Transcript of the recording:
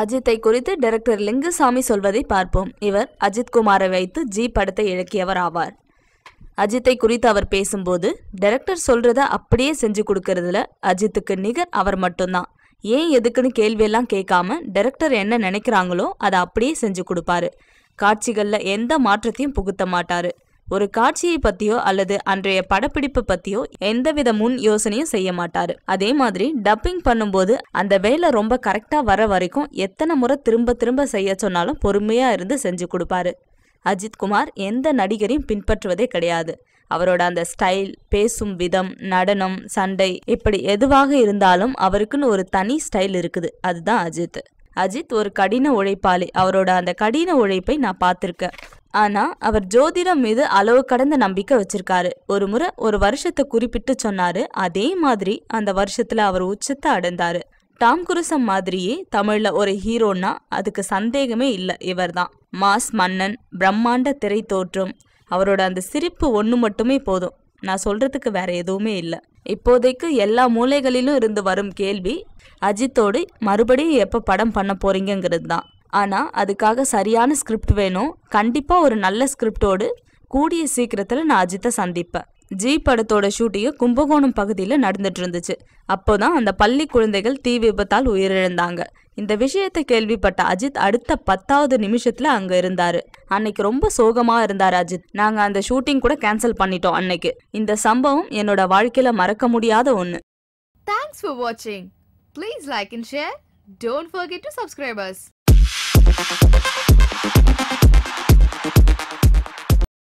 அஜித்தை குறித்து டைரக்டர் லிங்குசாமி சொல்வதை பார்ப்போம். இவர் அஜித் குமாரை வைத்து ஜி படத்தை இழக்கியவர் ஆவார். அஜித்தை குறித்து அவர் பேசும்போது டைரக்டர் சொல்றத அப்படியே செஞ்சு கொடுக்கறதுல அஜித்துக்கு நிகர் அவர் மட்டும்தான். ஏன் எதுக்குன்னு கேள்வியெல்லாம் கேட்காம டைரக்டர் என்ன நினைக்கிறாங்களோ அதை அப்படியே செஞ்சு கொடுப்பாரு. காட்சிகளில் எந்த மாற்றத்தையும் புகுத்த மாட்டாரு. ஒரு காட்சியை பத்தியோ அல்லது அன்றைய படப்பிடிப்பு பத்தியோ எந்தவித முன் யோசனையும் செய்ய மாட்டாரு. அதே மாதிரி டப்பிங் பண்ணும்போது அந்த வேலை ரொம்ப கரெக்டா வர வரைக்கும் எத்தனை முறை திரும்ப திரும்ப செய்ய சொன்னாலும் பொறுமையா இருந்து செஞ்சு கொடுப்பாரு. அஜித் குமார் எந்த நடிகரையும் பின்பற்றுவதே கிடையாது. அவரோட அந்த ஸ்டைல் பேசும் விதம் நடனம் சண்டை இப்படி எதுவாக இருந்தாலும் அவருக்குன்னு ஒரு தனி ஸ்டைல் இருக்குது. அதுதான் அஜித். அஜித் ஒரு கடின உழைப்பாளி. அவரோட அந்த கடின உழைப்பை நான் பார்த்துருக்கேன். ஆனா அவர் ஜோதிடம் மீது அளவு கடந்த நம்பிக்கை வச்சிருக்காரு. ஒரு முறை ஒரு வருஷத்தை குறிப்பிட்டு சொன்னாரு அதே மாதிரி அந்த வருஷத்துல அவர் உச்சத்தை அடைந்தாரு. டாம் குருசம் மாதிரியே தமிழ்ல ஒரு ஹீரோன்னா அதுக்கு சந்தேகமே இல்லை இவர்தான். மாஸ் மன்னன் பிரம்மாண்ட திரை தோற்றம் அவரோட அந்த சிரிப்பு ஒன்று மட்டுமே போதும். நான் சொல்றதுக்கு வேற எதுவுமே இல்லை. இப்போதைக்கு எல்லா மூலைகளிலும் இருந்து வரும் கேள்வி அஜித்தோடு மறுபடியும் எப்போ படம் பண்ண போறீங்கிறது தான் ஆனால் அதுக்காக சரியான ஸ்கிரிப்ட் வேணும். கண்டிப்பாக ஒரு நல்ல ஸ்கிரிப்டோடு கூடிய சீக்கிரத்தில் நான் அஜித்தை சந்திப்பேன். ஜி படத்தோட ஷூட்டிங்கு கும்பகோணம் பகுதியில் நடந்துட்டு இருந்துச்சு அப்போதான் அந்த பள்ளி குழந்தைகள் தீ விபத்தால் உயிரிழந்தாங்க. இந்த விஷயத்தை கேள்விப்பட்ட அஜித் அடுத்த பத்தாவது நிமிஷத்தில் அங்கே இருந்தார். அன்னைக்கு ரொம்ப சோகமாக இருந்தார் அஜித். நாங்கள் அந்த ஷூட்டிங் கூட கேன்சல் பண்ணிட்டோம் அன்னைக்கு. இந்த சம்பவம் என்னோட வாழ்க்கையில் மறக்க முடியாத ஒன்று தேங்க்ஸ் ஃபார் வாட்சிங் please like and share don't forget to subscribers Thank you.